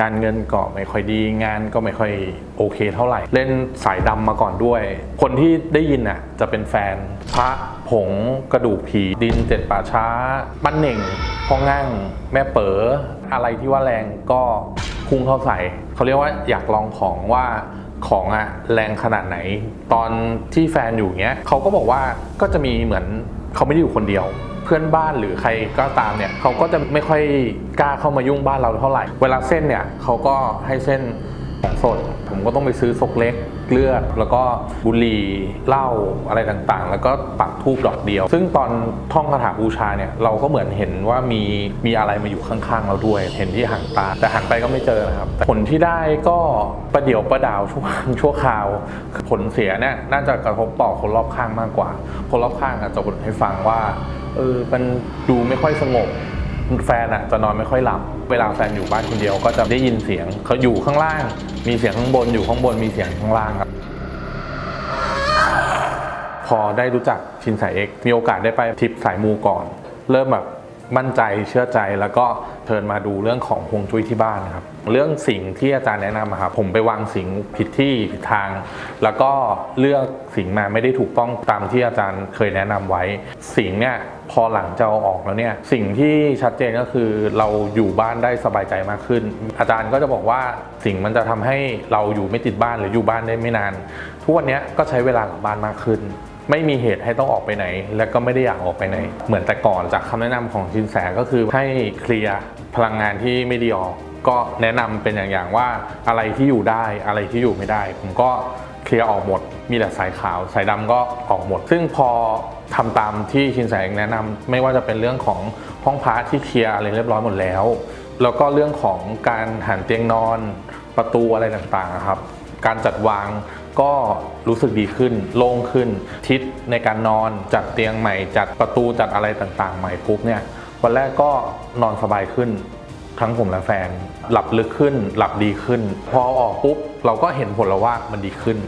การเงินก็ไม่ค่อยดีงานก็ไม่ค่อยโอเคเท่าไหร่ เล่นสายดำมาก่อนด้วย คนที่ได้ยินอะจะเป็นแฟนพระผงกระดูกผีดินเจ็ดป่าช้าปั้นเหน่งพ่อง่างแม่เป๋ออะไรที่ว่าแรงก็พุ่งเข้าใส่เขาเรียกว่าอยากลองของว่าของอะแรงขนาดไหน ตอนที่แฟนอยู่เงี้ยเขาก็บอกว่าก็จะมีเหมือนเขาไม่ได้อยู่คนเดียว พื่อนบ้านหรือใครก็ตามเนี่ยเขาก็จะไม่ค่อยกล้าเข้ามายุ่งบ้านเราเท่าไหร่ เวลาเส้นเนี่ยเขาก็ให้เส้นของสด ผมก็ต้องไปซื้อซกเล็กเลือดแล้วก็บุหรี่เหล้าอะไรต่างๆ แล้วก็ปักทูบดอกเดียว ซึ่งตอนท่องคาถาบูชาเนี่ยเราก็เหมือนเห็นว่ามีมีอะไรมาอยู่ข้างๆเราด้วย เห็นที่หางตา แต่หันไปก็ไม่เจอนะครับผลที่ได้ก็ประเดี๋ยวประดาวชั่วชั่วคราว ผลเสียเนี่ยน่าจะกระทบต่อคนรอบข้างมากกว่า คนรอบข้างอาจจะบ่นให้ฟังว่า เออมันดูไม่ค่อยสงบแฟนอะจะนอนไม่ค่อยหลับ เวลาแฟนอยู่บ้านคนเดียวก็จะได้ยินเสียงเขาอยู่ข้างล่าง มีเสียงข้างบนอยู่ข้างบนมีเสียงข้างล่างครับ พอได้รู้จักชินสายเอกมีโอกาสได้ไปทริปสายมูก่อน เริ่มแบบ มั่นใจเชื่อใจแล้วก็เชิญมาดูเรื่องของฮวงจุ้ยที่บ้านครับเรื่องสิ่งที่อาจารย์แนะนำครับผมไปวางสิ่งผิดที่ผิดทาง แล้วก็เลือกสิ่งมาไม่ได้ถูกต้องตามที่อาจารย์เคยแนะนำไว้ สิ่งเนี่ยพอหลังจะเอาออกแล้วเนี่ยสิ่งที่ชัดเจนก็คือเราอยู่บ้านได้สบายใจมากขึ้น อาจารย์ก็จะบอกว่าสิ่งมันจะทำให้เราอยู่ไม่ติดบ้านหรืออยู่บ้านได้ไม่นาน ทุกวันนี้ก็ใช้เวลากับบ้านมากขึ้น ไม่มีเหตุให้ต้องออกไปไหน และก็ไม่ได้อยากออกไปไหน เหมือนแต่ก่อนจากคำแนะนำของชินแสก็คือให้เคลียร์พลังงานที่ไม่ดีออก ก็แนะนำเป็นอย่างๆว่าอะไรที่อยู่ได้อะไรที่อยู่ไม่ได้ ผมก็เคลียร์ออกหมด มีแต่สายขาวสายดำก็ออกหมด ซึ่งพอทำตามที่ชินแสแนะนำไม่ว่าจะเป็นเรื่องของห้องพักที่เคลียร์อะไรเรียบร้อยหมดแล้ว แล้วก็เรื่องของการหันเตียงนอนประตูอะไรต่างๆครับ การจัดวางก็รู้สึกดีขึ้น โล่งขึ้น ทิศในการนอนจัดเตียงใหม่ จัดประตูจัดอะไรต่างๆ ใหม่ปุ๊บเนี่ยวันแรกก็นอนสบายขึ้น ทั้งผมและแฟน หลับลึกขึ้น หลับดีขึ้น พอออกปุ๊บ เราก็เห็นผลแล้วว่ามันดีขึ้น